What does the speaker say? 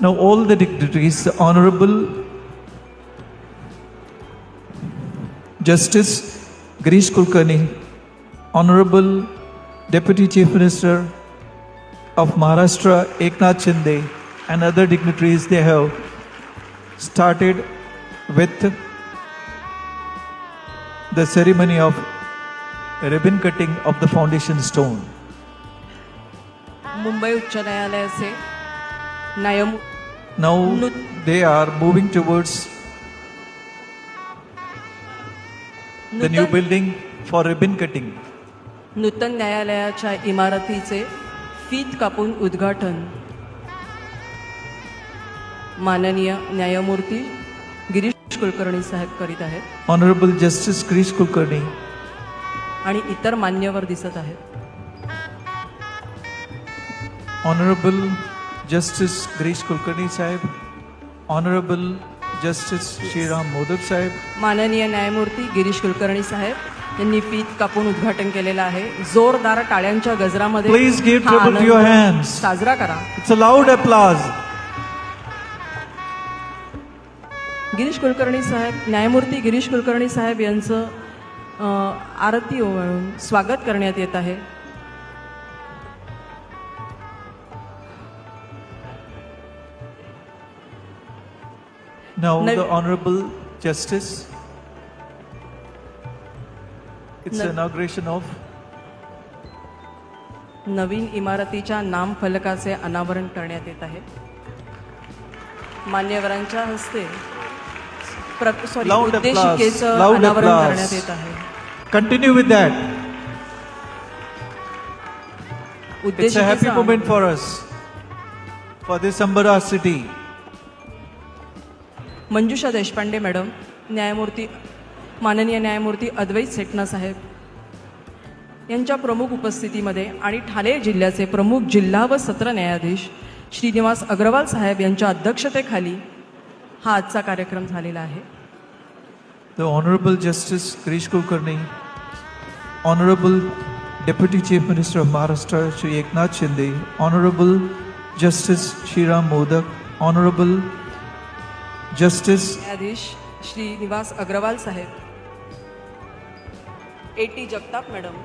Now, all the dignitaries, the Honorable Justice Girish Kulkarni, Honorable Deputy Chief Minister of Maharashtra Eknath Shinde, and other dignitaries, they have started with the ceremony of ribbon cutting of the foundation stone. Mumbai उच्च न्यायालयाचे न्यायमू Now they are moving towards the new building for ribbon cutting. नूतन न्यायालयाच्या इमारतीचे फीत कापून उद्घाटन माननीय न्यायमूर्ती गिरीश कुलकर्णी साहेब करीत आहेत Honorable Justice Krish Kulkarni, आणि इतर मान्यवर दिसत आहेत Honorable Justice Girish Kulkarni Sahib, Honorable Justice Shriram Modak Sahib, माननीय न्यायमूर्ती गिरीश कुलकर्णी साहेब यांनी फीत कापून उद्घाटन केलेलं आहे. जोरदार टाळ्यांच्या गजरामध्ये Please give हा tribute to Anand your hands. साजरा करा. It's a loud applause. Girish Kulkarni साहेब न्यायमूर्ती गिरीश कुलकर्णी साहेब यांचं अ, आरती ओवाळून स्वागत करण्यात येत आहे. Now No- the Honorable Justice, it's No- inauguration of नवीन इमारतीच्या नामफलकाचे अनावरण करण्यात येत आहे मान्यवरांच्या हस्ते प्र- सॉरी Loud applause. उद्देशिकेचं Loud अनावरण applause. करण्यात येत आहे continue with that. It's a happy उद्देशिकेचं moment for us, for this Ambara city. Manjusha Deshpande madam न्यायमूर्ती माननीय न्यायमूर्ती अद्वैत सेटना साहेब. यांच्या प्रमुख उपस्थितीमध्ये आणि ठाणे जिल्ह्याचे प्रमुख जिल्हा व सत्र न्यायाधीश श्रीनिवास अग्रवाल साहेब यांच्या अध्यक्षतेखाली हा आजचा कार्यक्रम झालेला आहे. The honourable justice Krish Kulkarni honourable deputy chief minister of Maharashtra Shri Eknath Shinde honourable justice Shriram Modak honourable justice न्यायाधीश Shrinivas Agarwal saheb. A T Jagtap madam.